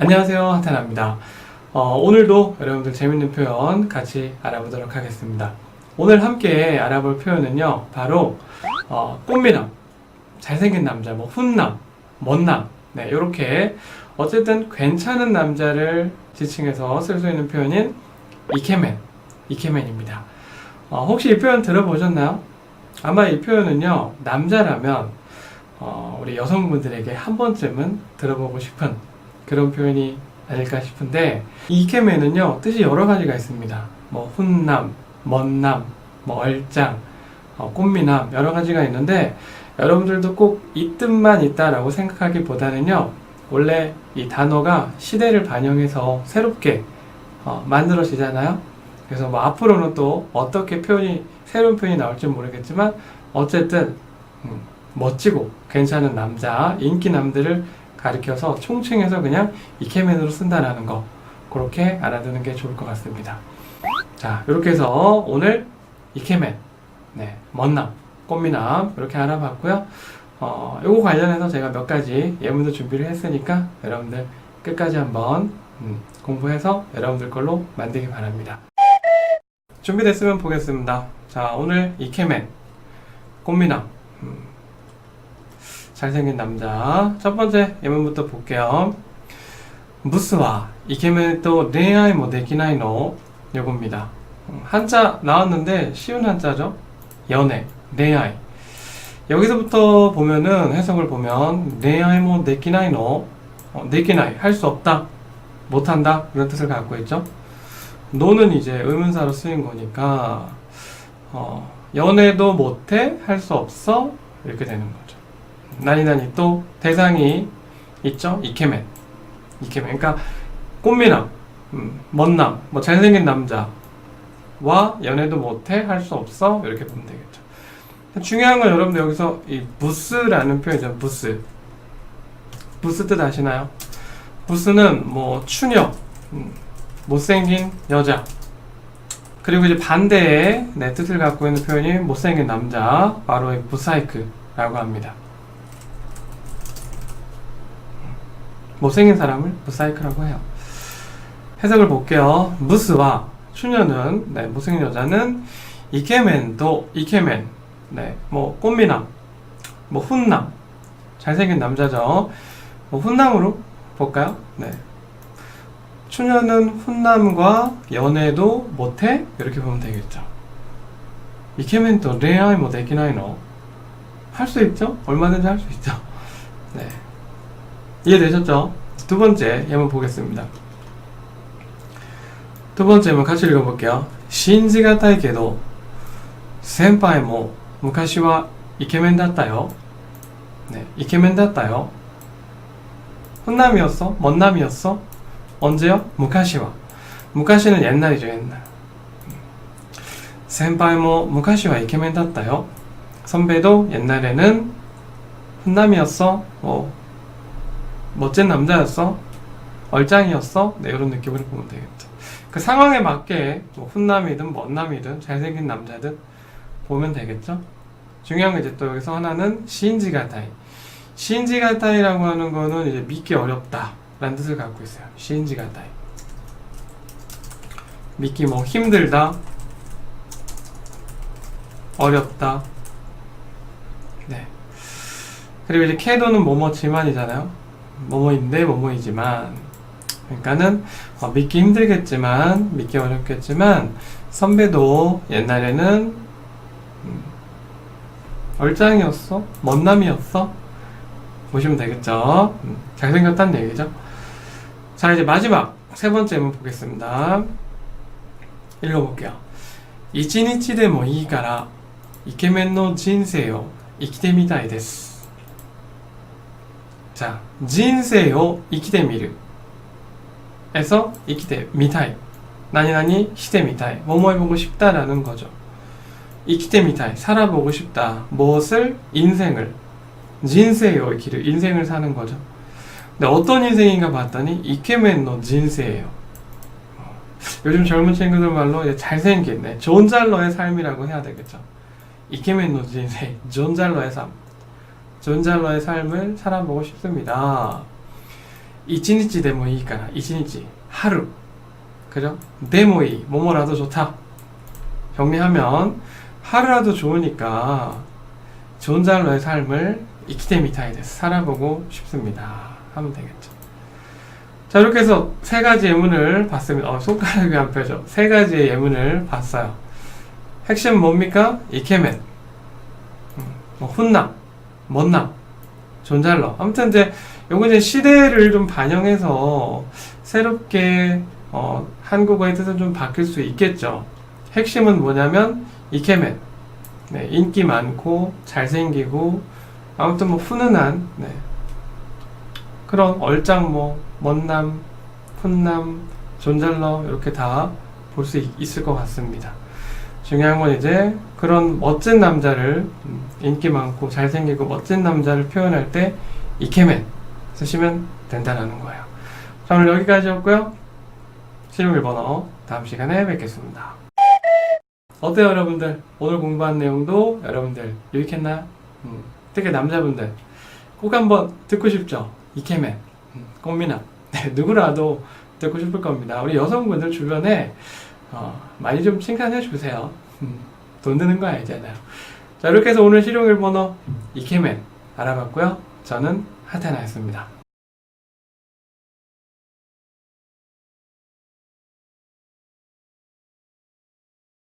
안녕하세요 하타나입니다. 어, 오늘도 여러분들 재밌는 표현 같이 알아보도록 하겠습니다. 오늘 함께 알아볼 표현은요 바로 어, 꽃미남 잘생긴 남자 뭐 훈남 멋남. 네 이렇게 어쨌든 괜찮은 남자를 지칭해서 쓸 수 있는 표현인 이케맨 이케맨입니다. 어, 혹시 이 표현 들어보셨나요? 아마 이 표현은요 남자라면 어, 우리 여성분들에게 한 번쯤은 들어보고 싶은 그런 표현이 아닐까 싶은데 이 이케맨은요 뜻이 여러 가지가 있습니다. 뭐 훈남, 멋남, 뭐 얼짱, 어, 꽃미남 여러 가지가 있는데 여러분들도 꼭 이 뜻만 있다라고 생각하기보다는요 원래 이 단어가 시대를 반영해서 새롭게 어, 만들어지잖아요. 그래서 뭐 앞으로는 또 어떻게 표현이 새로운 표현이 나올지 모르겠지만 어쨌든 음, 멋지고 괜찮은 남자, 인기 남들을 가리켜서 총칭해서 그냥 이케맨으로 쓴다라는 거 그렇게 알아두는 게 좋을 것 같습니다. 자 이렇게 해서 오늘 이케맨, 네 멋남, 꽃미남 이렇게 알아봤고요. 어 요거 관련해서 제가 몇 가지 예문도 준비를 했으니까 여러분들 끝까지 한번 음, 공부해서 여러분들 걸로 만들기 바랍니다. 준비됐으면 보겠습니다. 자 오늘 이케맨, 꽃미남. 음, 잘생긴 남자. 첫 번째 예문부터 볼게요. 무스와 이케멘 또 레아이 뭐 데키나이노 요겁니다. 한자 나왔는데 쉬운 한자죠. 연애, 레아이. 여기서부터 보면은 해석을 보면 레아이 뭐 데키나이노 데키나이 어, 할수 없다, 못한다 이런 뜻을 갖고 있죠. 노는 이제 의문사로 쓰인 거니까 어, 연애도 못해 할 수 없어 이렇게 되는 거죠. 나니나니 또 대상이 있죠? 이케맨 이케맨 그러니까 꽃미남 음, 멋남 뭐 잘생긴 남자와 연애도 못해 할 수 없어 이렇게 보면 되겠죠. 중요한 건 여러분들 여기서 이 부스라는 표현이죠 부스. 부스 뜻 아시나요? 부스는 뭐 추녀 음, 못생긴 여자 그리고 이제 반대의 네, 뜻을 갖고 있는 표현이 못생긴 남자 바로 이 부사이크라고 합니다 못생긴 사람을 무사이크라고 해요. 해석을 볼게요. 무스와 추녀는 네, 못생긴 여자는 이케멘도 이케멘 네, 뭐 꽃미남 뭐 훈남 잘생긴 남자죠. 뭐 훈남으로 볼까요? 네. 추녀는 훈남과 연애도 못해 이렇게 보면 되겠죠. 이케멘도 레아이 뭐 되긴 하이노 할 수 있죠? 얼마든지 할 수 있죠. 네. 이해되셨죠? 두 번째 예문 보겠습니다. 두 번째 예문 같이 읽어볼게요. 신지가 타이게도 센파이모 무카시와 이케멘 닷다요. 네, 이케멘 닷다요. 혼남이었어? 먼남이었어? 언제요? 무카시와. 무카시는 옛날이죠, 옛날. 센파이모 무카시와 이케멘 닷다요. 선배도 옛날에는 혼남이었어? 뭐 어, 멋진 남자였어? 얼짱이었어? 네, 이런 느낌으로 보면 되겠죠. 그 상황에 맞게 뭐 훈남이든 멋남이든 잘생긴 남자든 보면 되겠죠. 중요한 건 이제 또 여기서 하나는 시인지 가타이. 시인지 가타이라고 하는 거는 이제 믿기 어렵다 라는 뜻을 갖고 있어요. 시인지 가타이. 믿기 뭐 힘들다, 어렵다. 네. 그리고 이제 캐도는 뭐뭐지만이잖아요. 뭐뭐인데 뭐뭐이지만. 그러니까는 어, 믿기 힘들겠지만 믿기 어렵겠지만 선배도 옛날에는 음, 얼짱이었어? 먼남이었어? 보시면 되겠죠? 음, 잘생겼다는 얘기죠? 자 이제 마지막 세 번째 문 보겠습니다. 읽어볼게요. 이치니치 데모 이가라. 이케멘 노 진세요. 이키데미다이 데스. 자, 진세요 이키데 미르. 에서 이키데 미타이. 나니나니 시대 미타이. 뭐뭐 해보고 싶다라는 거죠. 이키데 미타이. 살아보고 싶다. 무엇을? 인생을. 진세요 이키르 인생을 사는 거죠. 근데 어떤 인생인가 봤더니 이케멘노 진세예요. 요즘 젊은 친구들 말로 잘생긴 네, 존잘러의 삶이라고 해야 되겠죠. 이케멘노 진세 존잘러의 삶. 존잘러의 삶을 살아보고 싶습니다. 이치니치 데모이 있까나 이치니치 하루. 그죠? 데모이 뭐뭐라도 좋다. 정리하면 하루라도 좋으니까 존잘러의 삶을 이키데미타이 데스 살아보고 싶습니다. 하면 되겠죠. 자 이렇게 해서 세 가지 예문을 봤습니다. 어, 손가락이 안 펴져. 세 가지의 예문을 봤어요. 핵심 뭡니까? 이케멘. 음, 뭐 훈남 멋남 존잘러 아무튼 이제 요거 이제 시대를 좀 반영해서 새롭게 어, 한국어의 뜻은 좀 바뀔 수 있겠죠. 핵심은 뭐냐면 이케멘 네, 인기 많고 잘생기고 아무튼 뭐 훈훈한 네, 그런 얼짱 뭐 멋남, 훈남, 존잘러 이렇게 다 볼 수 있을 것 같습니다. 중요한 건 이제 그런 멋진 남자를 음, 인기 많고 잘생기고 멋진 남자를 표현할 때 이케멘 쓰시면 된다는 거예요. 자 오늘 여기까지였고요. 실용 일본어 다음 시간에 뵙겠습니다. 어때요 여러분들? 오늘 공부한 내용도 여러분들 유익했나요? 음, 특히 남자분들 꼭 한번 듣고 싶죠? 이케멘, 음, 꽃미남 네, 누구라도 듣고 싶을 겁니다. 우리 여성분들 주변에 어, 많이 좀 칭찬해 주세요. 음, 돈 드는 거 아니잖아요. 자 이렇게 해서 오늘 실용 일본어 이케멘 알아봤고요. 저는 하테나였습니다.